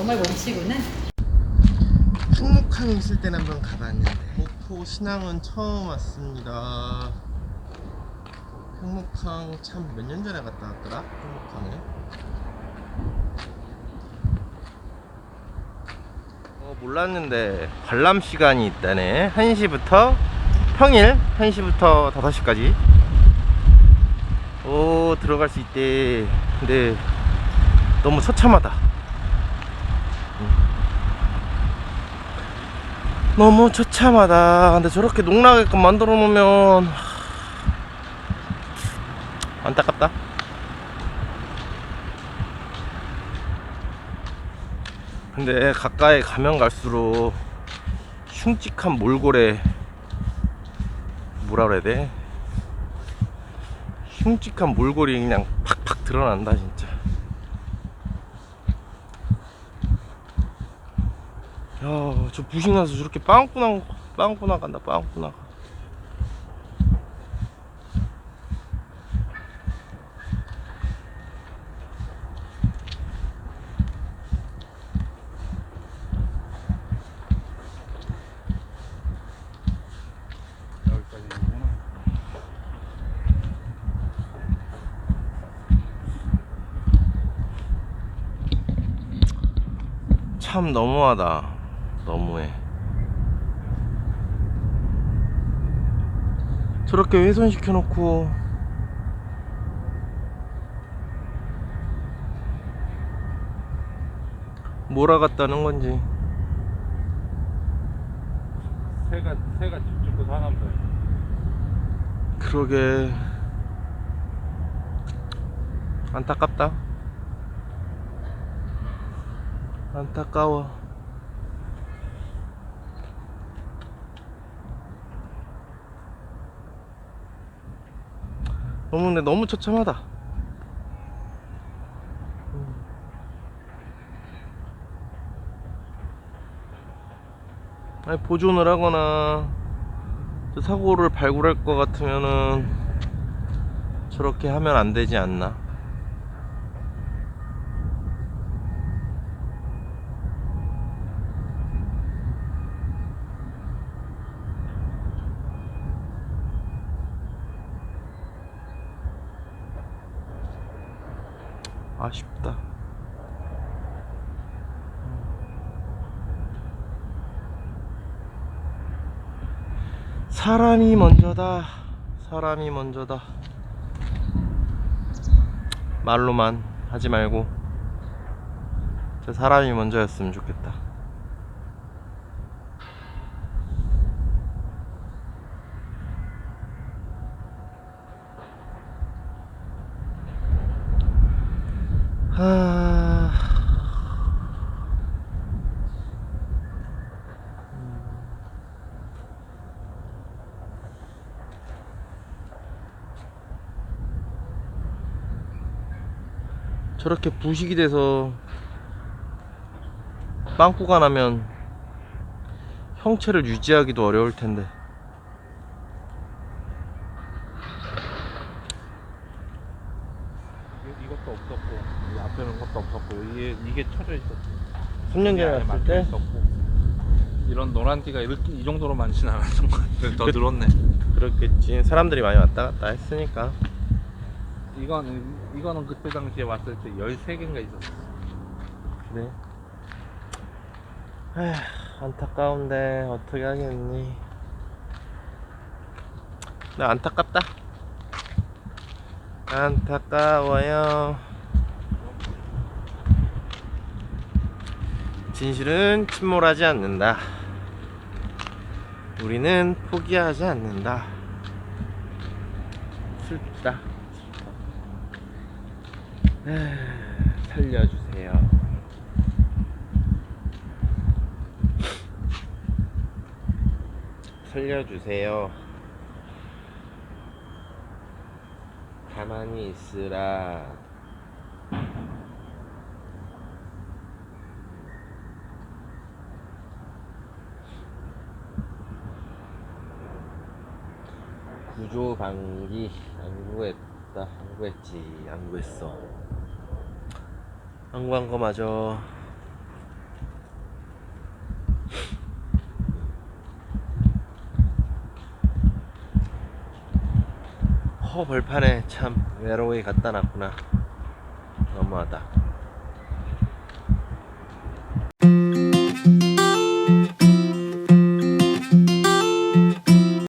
정말 멈치고는? 풍목항에 있을 땐 한번 가봤는데. 목포 신항은 처음 왔습니다. 풍목항 참 몇 년 전에 갔다 왔더라? 풍목항에 어, 몰랐는데 관람 시간이 있다네. 1시부터 평일 1시부터 5시까지. 오 들어갈 수 있대. 근데 너무 처참하다. 너무 처참하다. 근데 저렇게 농락게끔 만들어 놓으면 하, 안타깝다. 근데 가까이 가면 갈수록 흉측한 몰골에 뭐라 그래야 돼? 흉측한 몰골이 그냥 팍팍 드러난다 진짜. 야, 저 부식 나서 저렇게 빵꾸나 빵꾸나 간다 빵꾸나. 오구나. 참 너무하다. 너무해. 저렇게 훼손시켜 놓고 몰아갔다는 건지. 새가 새가 집 짓고 사나 보다. 그러게 안타깝다. 안타까워. 너무 근데 너무 처참하다. 아니 보존을 하거나 저 사고를 발굴할 것 같으면은 저렇게 하면 안 되지 않나? 아쉽다. 사람이 먼저다. 사람이 먼저다. 말로만 하지 말고 저 사람이 먼저였으면 좋겠다. 하... 저렇게 부식이 돼서 빵꾸가 나면 형체를 유지하기도 어려울 텐데 이- 이 것도 없었고 이 앞에는 것도 없었고 이게 이게 쳐져 있었고 3년 전에 왔을 막혀 때? 있었고. 이런 노란 띠가 이렇게 이 정도로 많지는 않았던 것 같아. 더 그- 늘었네. 그렇겠지. 사람들이 많이 왔다 갔다 했으니까. 이거는 이거는 그때 당시에 왔을 때 13개인가 있었어. 그래. 에휴 안타까운데 어떻게 하겠니. 나 안타깝다 안타까워요. 진실은 침몰하지 않는다. 우리는 포기하지 않는다. 슬프다. 살려주세요. 살려주세요. 가만히 있으라. 구조 방기 안 구했다. 안 구했지. 안 구했어. 안 구한 거 맞아. 허 벌판에 참 외로이 갖다 놨구나. 너무하다.